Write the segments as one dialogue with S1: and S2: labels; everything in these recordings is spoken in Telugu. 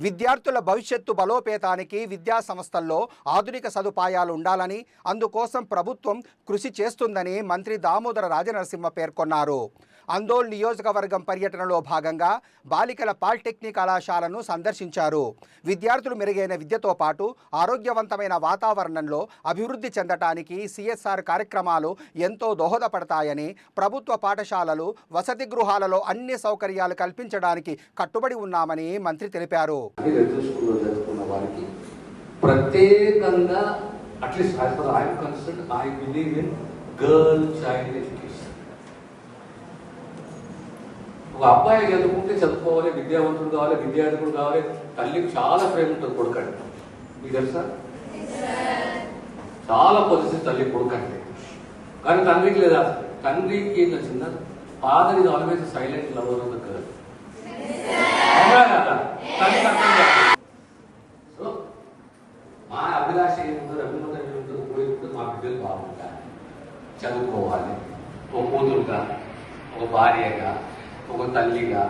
S1: విద్యార్థుల భవిష్యత్తు బలోపేతానికి విద్యా సంస్థల్లో ఆధునిక సదుపాయాలు ఉండాలని అందుకోసం ప్రభుత్వం కృషి చేస్తుందని మంత్రి దామోదర రాజనరసింహ పేర్కొన్నారు. అందోల్ నియోజకవర్గం పర్యటనలో భాగంగా బాలికల పాలిటెక్నిక్ కళాశాలను సందర్శించారు. విద్యార్థులు మెరుగైన విద్యతో పాటు ఆరోగ్యవంతమైన వాతావరణంలో అభివృద్ధి చెందటానికి సిఎస్ఆర్ కార్యక్రమాలు ఎంతో దోహదపడతాయని ప్రభుత్వ పాఠశాలలు వసతి గృహాలలో అన్ని సౌకర్యాలు కల్పించడానికి కట్టుబడి ఉన్నామని మంత్రి తెలిపారు.
S2: స్కూల్లో చదువుకున్న వారికి ప్రత్యేకంగా at least as far I concern I believe in girl child education. ఒక అబ్బాయి చదువుకుంటే చదువుకోవాలి విద్యావంతుడు కావాలి విద్యార్థులు కావాలి తల్లికి చాలా ప్రేమ ఉంటుంది కొడుకండి మీకు తెలుసా? చాలా పరిస్థితి తల్లి కొడుకండి కానీ తండ్రికి లేదా? తండ్రికి ఏం ఫాదర్ ఇది always silent lover of the girl so మా అభిలాష ఏముందో అభిమతం ఏముందో కోరిక మా బిడ్డలు బాగుంటారు చదువుకోవాలి. ఒక కూతురుగా ఒక భార్యగా ఒక తల్లిగా.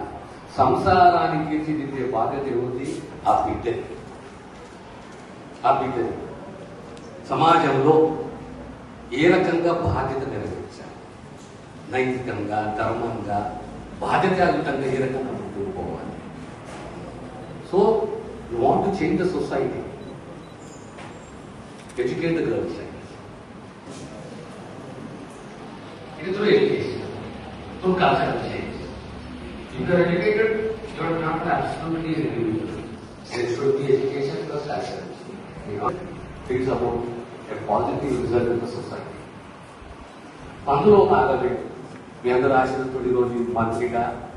S2: సంసారాన్ని తీర్చిదిద్దే బాధ్యత ఏముంది ఆ బిడ్డది ఆ బిడ్డది సమాజంలో ఏ రకంగా బాధ్యత నెరవేర్చాలి? నైతికంగా ధర్మంగా బాధ్యతాయుతంగా ఏ రకంగా ముందుకు పోవాలి so you want to change the society educate the girls ఇది through education through cultural change If you are educated, you are not absolutely an individual. There should be education plus actions. You know, it's about a positive result in the society. అందులో భాగమే మీ అందరూ ఆశలతో ఈరోజు మంత్రిగా ఒక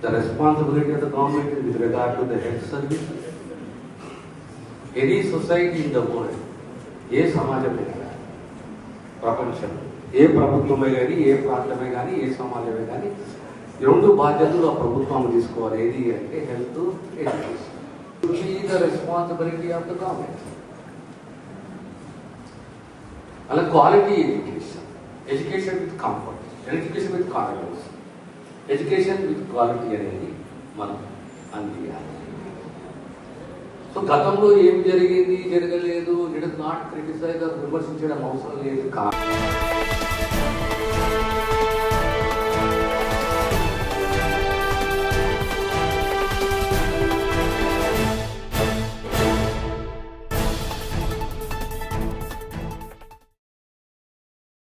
S2: the responsibility of the government with regard to the health service. Any society in the world, ఏ సమాజమే కదా ప్రపంచం ఏ ప్రభుత్వమే కానీ ఏ ప్రాంతమే కానీ ఏ సమాజమే కానీ ఈ రెండు బాధ్యతలు ఆ ప్రభుత్వం తీసుకోవాలి ఏది అంటే health education the responsibility of the government అలా quality education education with comfort education with confidence education with quality అనేది మనం అందియాలి. సో గతంలో ఏం జరిగింది జరగలేదు ఇట్ ఇస్ నాట్ క్రిటిసైజ్ విమర్శించడం అవసరం లేదు కానీ